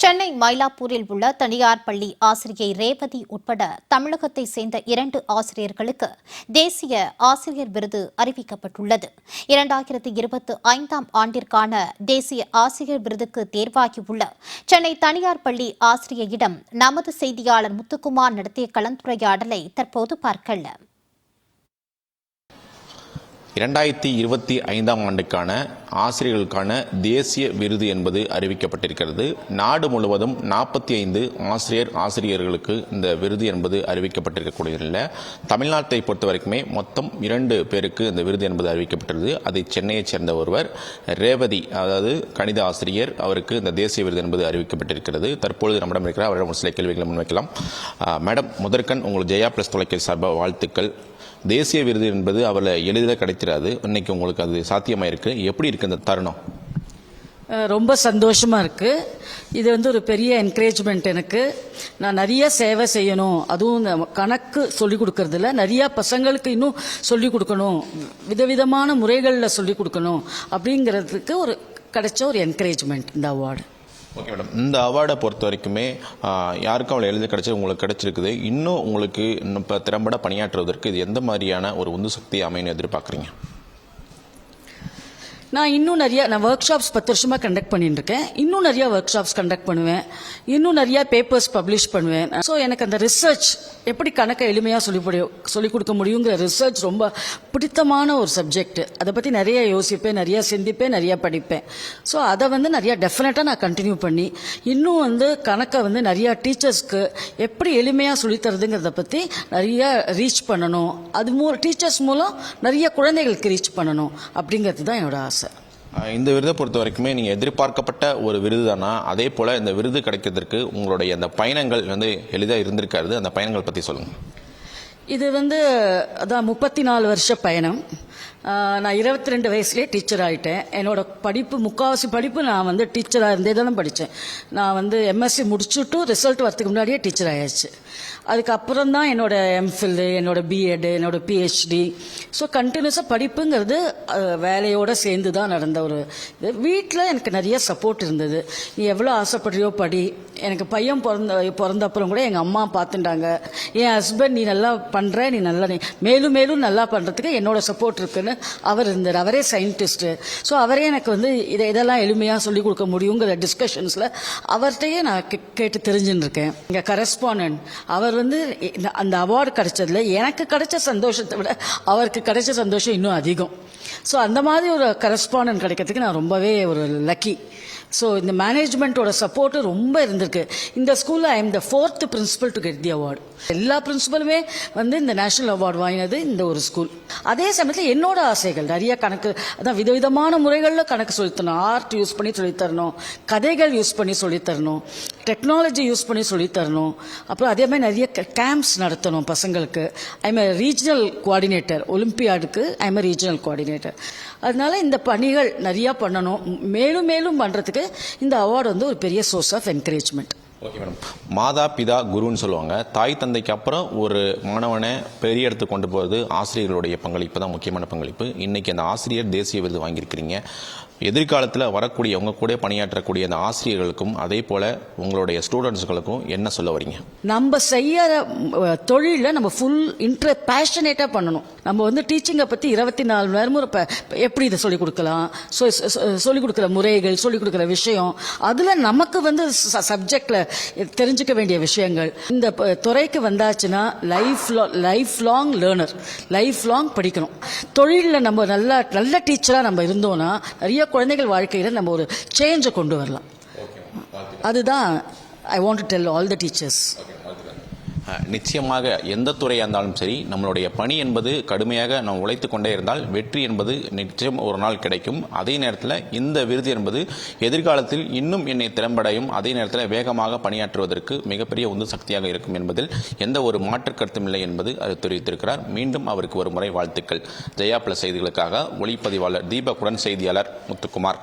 சென்னை மயிலாப்பூரில் உள்ள தனியார் பள்ளி ஆசிரியை ரேவதி உட்பட தமிழகத்தை சேர்ந்த இரண்டு ஆசிரியர்களுக்கு தேசிய ஆசிரியர் விருது அறிவிக்கப்பட்டுள்ளது. இரண்டாயிரத்தி இருபத்தி ஐந்தாம் ஆண்டிற்கான தேசிய ஆசிரியர் விருதுக்கு தேர்வாகியுள்ள சென்னை தனியார் பள்ளி ஆசிரியையிடம் நமது செய்தியாளர் முத்துக்குமார் நடத்திய கலந்துரையாடலை தற்போது பார்க்கலாம். இரண்டாயிரத்தி இருபத்தி ஐந்தாம் ஆண்டுக்கான ஆசிரியர்களுக்கான தேசிய விருது என்பது அறிவிக்கப்பட்டிருக்கிறது. நாடு முழுவதும் நாற்பத்தி ஐந்து ஆசிரியர் ஆசிரியர்களுக்கு இந்த விருது என்பது அறிவிக்கப்பட்டிருக்கக்கூடியதில்ல. தமிழ்நாட்டை பொறுத்த வரைக்குமே மொத்தம் இரண்டு பேருக்கு இந்த விருது என்பது அறிவிக்கப்பட்டிருது அதை சென்னையைச் சேர்ந்த ஒருவர் ரேவதி அதாவது கணித ஆசிரியர் அவருக்கு இந்த தேசிய விருது என்பது அறிவிக்கப்பட்டிருக்கிறது. தற்பொழுது நம்மிடம் இருக்கிற அவரிடம் ஒரு சில கேள்விகளை முன்வைக்கலாம். மேடம் முதற்கண் உங்களுக்கு ஜெயா பிளஸ் தொலைக்காட்சி சார்பாக வாழ்த்துக்கள். தேசிய விருது என்பது அவளை எளிதில் கிடைத்திராது இன்னைக்கு உங்களுக்கு அது சாத்தியமாக இருக்குது எப்படி இருக்கு இந்த தருணம்? ரொம்ப சந்தோஷமாக இருக்குது இது வந்து ஒரு பெரிய என்கரேஜ்மெண்ட் எனக்கு. நான் நிறைய சேவை செய்யணும். அதுவும் கணக்கு சொல்லிக் கொடுக்கறதுல. நிறையா பசங்களுக்கு இன்னும் சொல்லிக் கொடுக்கணும். விதவிதமான முறைகளில் சொல்லிக் கொடுக்கணும். அப்படிங்கிறதுக்கு ஒரு கிடைச்ச ஒரு என்கரேஜ்மெண்ட் இந்த அவார்டு ஓகே மேடம். இந்த அவார்டை பொறுத்த வரைக்குமே யாருக்கும் அவளை எழுத கிடச்சி உங்களுக்கு கிடச்சிருக்குது. இன்னும் உங்களுக்கு இன்னும் இப்போ திறம்பட பணியாற்றுவதற்கு இது எந்த மாதிரியான ஒரு உந்து சக்தி அமைன்னு எதிர்பார்க்குறீங்க? நான் இன்னும் நிறையா நான் ஒர்க் ஷாப்ஸ் பத்து வருஷமாக கண்டக்ட் பண்ணிட்டு இருக்கேன் இன்னும் நிறையா ஒர்க் ஷாப்ஸ் கண்டக்ட் பண்ணுவேன். இன்னும் நிறையா பேப்பர்ஸ் பப்ளிஷ் பண்ணுவேன். ஸோ எனக்கு அந்த ரிசர்ச் எப்படி கணக்கை எளிமையாக சொல்லி சொல்லிக் கொடுக்க முடியுங்கிற ரிசர்ச் ரொம்ப பிடித்தமான ஒரு சப்ஜெக்ட் அதை பற்றி நிறைய யோசிப்பேன் நிறையா சிந்திப்பேன் நிறையா படிப்பேன். ஸோ அதை வந்து நிறையா டெஃபினட்டாக நான் கண்டினியூ பண்ணி இன்னும் வந்து கணக்கை வந்து நிறையா டீச்சர்ஸ்க்கு எப்படி எளிமையாக சொல்லித்தரதுங்கிறத பற்றி நிறையா ரீச் பண்ணணும். அது மூ டீச்சர்ஸ் மூலம் நிறைய குழந்தைகளுக்கு ரீச் பண்ணணும் அப்படிங்கிறது தான் என்னோட ஆசை. இந்த விருதை பொறுத்த வரைக்குமே நீங்கள் எதிர்பார்க்கப்பட்ட ஒரு விருது தானா? அதே போல் இந்த விருது கிடைக்கிறதுக்கு உங்களுடைய அந்த பயணங்கள் வந்து எளிதாக இருந்திருக்காது. அந்த பயணங்கள் பற்றி சொல்லுங்கள் இது வந்து அதான் முப்பத்தி நாலு வருஷ பயணம். நான் இருபத்தி ரெண்டு வயசுலேயே டீச்சர் ஆகிட்டேன் என்னோட படிப்பு முக்கால்வாசி படிப்பு நான் வந்து டீச்சராக இருந்தே தானே படித்தேன் நான் வந்து எம்எஸ்சி முடிச்சுட்டு ரிசல்ட் வரதுக்கு முன்னாடியே டீச்சர் ஆயாச்சு. அதுக்கப்புறம் தான் என்னோட எம்ஃபில் என்னோட பிஎட் என்னோட பிஹெச்டி ஸோ கண்டினியூஸாக படிப்புங்கிறது வேலையோடு சேர்ந்து தான் நடந்த ஒரு இது. வீட்டில் எனக்கு நிறைய சப்போர்ட் இருந்தது. நீ எவ்வளோ ஆசைப்படுறியோ படி. எனக்கு பையன் பிறந்த பிறந்த அப்புறம் கூட எங்கள் அம்மா பார்த்துட்டாங்க. என் ஹஸ்பண்ட் நீ நல்லா பண்ணுற நீ நல்லா நீ மேலும் மேலும் நல்லா பண்ணுறதுக்கு என்னோடய சப்போர்ட் இருக்குன்னு அவர் இருந்தார். அவரே சயின்டிஸ்ட்டு ஸோ அவரே எனக்கு வந்து இதை இதெல்லாம் எளிமையாக சொல்லிக் கொடுக்க முடியுங்கிற டிஸ்கஷன்ஸில் அவர்கிட்டயே நான் கே- கேட்டு தெரிஞ்சுன்னு இருக்கேன் இங்கே கரஸ்பாண்டன்ட் அவர் வந்து அந்த அவார்டு கிடைச்சதில் எனக்கு கிடைச்ச சந்தோஷத்தை விட அவருக்கு கிடைச்ச சந்தோஷம் இன்னும் அதிகம். ஸோ அந்த மாதிரி ஒரு கரஸ்பாண்டன்ட் கிடைக்கிறதுக்கு நான் ரொம்பவே ஒரு லக்கி ஸோ இந்த மேனேஜ்மெண்ட்டோட சப்போர்ட்டு ரொம்ப இருந்திருக்கு. இந்த ஸ்கூலில் I am the fourth principal to get the award எல்லா பிரின்சிபலுமே வந்து இந்த நேஷனல் அவார்டு வாங்கினது இந்த ஒரு ஸ்கூல் அதே சமயத்தில் என்னோட ஆசைகள் நிறைய கணக்கு அதான் விதவிதமான முறைகளில் கணக்கு சொல்லித்தரணும். ஆர்ட் யூஸ் பண்ணி சொல்லித்தரணும். கதைகள் யூஸ் பண்ணி சொல்லித்தரணும். டெக்னாலஜி யூஸ் பண்ணி சொல்லித்தரணும். அப்புறம் அதே மாதிரி நிறைய கேம்ப்ஸ் நடத்தணும் பசங்களுக்கு. ஐம் ரீஜனல் கோஆர்டினேட்டர் ஒலிம்பியாடுக்கு ஐம் ரீஜனல் கோஆர்டினேட்டர் அதனால இந்த பணிகள் நிறையா பண்ணணும். மேலும் மேலும் பண்ணுறதுக்கு இந்த அவார்டு வந்து ஒரு பெரிய source of encouragement okay madam மாதா பிதா குருன்னு சொல்லுவாங்க. தாய் தந்தைக்கு அப்புறம் ஒரு மாணவனை பெரிய இடத்துக்கு கொண்டு போகிறது ஆசிரியர்களுடைய பங்களிப்பு தான் முக்கியமான பங்களிப்பு. இன்றைக்கி அந்த ஆசிரியர் தேசிய விருது வாங்கியிருக்கிறீங்க. எதிர்காலத்தில் வரக்கூடிய உங்க கூட பணியாற்றக்கூடிய அந்த ஆசிரியர்களுக்கும் அதே போல உங்களுடைய ஸ்டூடெண்ட்ஸ்களுக்கும் என்ன சொல்ல வரீங்க? நம்ம செய்யற தொழிலில் நம்ம ஃபுல் இன்ட்ர பேஷனேட்டாக பண்ணணும். நம்ம வந்து டீச்சிங்கை பற்றி இருபத்தி நாலு மணி நேரமும் எப்படி இதை சொல்லிக் கொடுக்கலாம்? ஸோ சொல்லிக் கொடுக்குற முறைகள் சொல்லிக் கொடுக்குற விஷயம். அதில் நமக்கு வந்து சப்ஜெக்டில் தெரிஞ்சுக்க வேண்டிய விஷயங்கள். இந்த துறைக்கு வந்தாச்சுன்னா life life long learner life long படிக்கணும். தொழிலில் நம்ம நல்லா நல்ல டீச்சராக நம்ம இருந்தோம்னா நிறைய குழந்தைகள் வாழ்க்கையில் நம்ம ஒரு சேஞ்சை கொண்டு வரலாம். அதுதான் I want to tell all the teachers நிச்சயமாக எந்த துறையாக இருந்தாலும் சரி நம்மளுடைய பணி என்பது கடுமையாக நாம் உழைத்து கொண்டே இருந்தால் வெற்றி என்பது நிச்சயம் ஒரு நாள் கிடைக்கும். அதே நேரத்தில் இந்த விருது என்பது எதிர்காலத்தில் இன்னும் என்னை திறம்படையும். அதே நேரத்தில் வேகமாக பணியாற்றுவதற்கு மிகப்பெரிய உந்து சக்தியாக இருக்கும் என்பதில் எந்த ஒரு மாற்று கருத்தும் இல்லை என்பது அது தெரிவித்திருக்கிறார். மீண்டும் அவருக்கு ஒரு முறை வாழ்த்துக்கள். ஜெயா பிளஸ் செய்திகளுக்காக ஒளிப்பதிவாளர் தீபக்குடன் செய்தியாளர் முத்துக்குமார்.